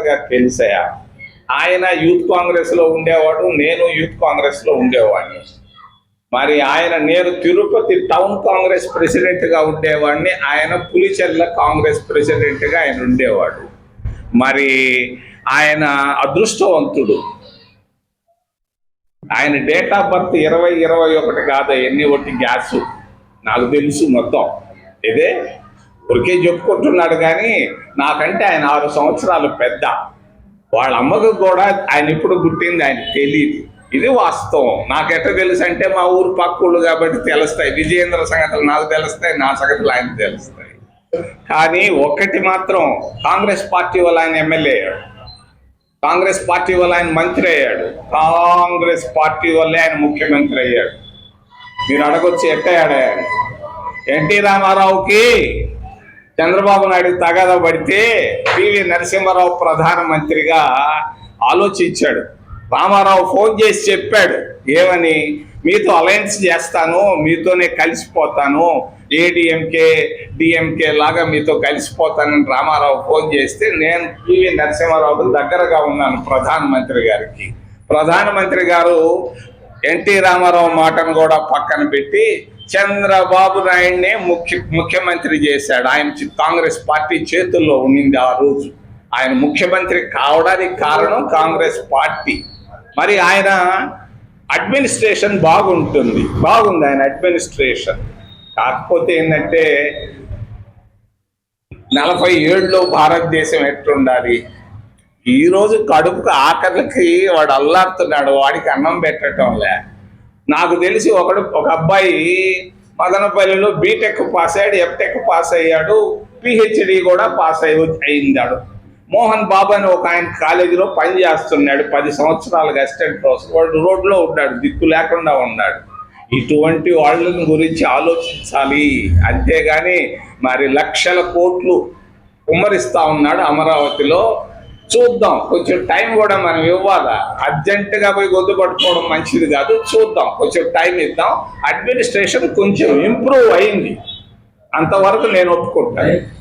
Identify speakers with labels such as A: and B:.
A: సంవత్సరాలుగా తెలిసాయా? ఆయన యూత్ కాంగ్రెస్లో ఉండేవాడు నేను యూత్ కాంగ్రెస్లో ఉండేవాడిని. మరి ఆయన నేను తిరుపతి టౌన్ కాంగ్రెస్ ప్రెసిడెంట్గా ఉండేవాడిని ఆయన పులిచెర్ల కాంగ్రెస్ ప్రెసిడెంట్గా ఆయన ఉండేవాడు. మరి ఆయన అదృష్టవంతుడు. ఆయన డేట్ ఆఫ్ బర్త్ ఇరవై ఇరవై ఒకటి కాదు ఎన్ని ఒకటి గ్యాసు. నాకు తెలుసు మొత్తం. ఇదే ఊరికే చెప్పుకుంటున్నాడు కానీ నాకంటే ఆయన ఆరు సంవత్సరాలు పెద్ద. వాళ్ళ అమ్మకు కూడా ఆయన ఇప్పుడు పుట్టింది ఆయన తెలియదు ఇది వాస్తవం. నాకెట్ట తెలుసు అంటే మా ఊరు పక్కూళ్ళు కాబట్టి తెలుస్తాయి. విజయేంద్ర సంగతులు నాకు తెలుస్తాయి నా సంగతులు ఆయనకు తెలుస్తాయి. కానీ ఒక్కటి మాత్రం కాంగ్రెస్ పార్టీ వల్ల ఆయన ఎమ్మెల్యే అయ్యాడు. కాంగ్రెస్ పార్టీ వల్ల ఆయన మంత్రి అయ్యాడు. కాంగ్రెస్ పార్టీ వల్లే ఆయన ముఖ్యమంత్రి అయ్యాడు. మీరు అడగొచ్చి ఎట్టయ్యాడు ఆయన ఎన్టీ రామారావుకి చంద్రబాబు నాయుడు తగాద పడితే పివి నరసింహారావు ప్రధానమంత్రిగా ఆలోచించాడు. రామారావు ఫోన్ చేసి చెప్పాడు. ఏమని? మీతో అలయన్స్ చేస్తాను మీతోనే కలిసిపోతాను. ఏడిఎంకే డిఎంకే లాగా మీతో కలిసిపోతానని రామారావు ఫోన్ చేస్తే నేను పివి నరసింహారావు దగ్గరగా ఉన్నాను ప్రధానమంత్రి గారికి. ప్రధానమంత్రి గారు ఎన్టీ రామారావు మాటను కూడా పక్కన పెట్టి చంద్రబాబు నాయుడినే ముఖ్య ముఖ్యమంత్రి చేశాడు. ఆయన కాంగ్రెస్ పార్టీ చేతుల్లో ఉండింది ఆ రోజు. ఆయన ముఖ్యమంత్రి కావడానికి కారణం కాంగ్రెస్ పార్టీ. మరి ఆయన అడ్మినిస్ట్రేషన్ బాగుంటుంది. బాగుంది ఆయన అడ్మినిస్ట్రేషన్. కాకపోతే ఏంటంటే నలభై ఏళ్ళలో భారతదేశం ఎట్లుండాలి? ఈ రోజు కడుపుకు ఆకలికి వాడు అల్లాడుతున్నాడు వాడికి అన్నం పెట్టడం లే నాకు తెలిసి ఒకడు ఒక అబ్బాయి మదనపల్లిలో బీటెక్ పాస్ అయ్యాడు ఎంటెక్ పాస్ అయ్యాడు పిహెచ్డి కూడా పాస్ అయి అయిందాడు. మోహన్ బాబు అని ఒక ఆయన కాలేజీలో పని చేస్తున్నాడు పది సంవత్సరాలుగా అసిస్టెంట్ ప్రొఫెసర్ వాడు రోడ్లో ఉన్నాడు దిక్కు లేకుండా ఉన్నాడు. ఇటువంటి వాళ్ళని గురించి ఆలోచించాలి. అంతేగాని మరి లక్షల కోట్లు కుమ్మరిస్తా ఉన్నాడు అమరావతిలో. చూద్దాం. కొంచెం టైం కూడా మనం ఇవ్వాలా? అర్జెంటుగా పోయి గొంతు పట్టుకోవడం మంచిది కాదు. చూద్దాం. కొంచెం టైం ఇద్దాం. అడ్మినిస్ట్రేషన్ కొంచెం ఇంప్రూవ్ అయింది. అంతవరకు నేను ఒప్పుకుంటాను.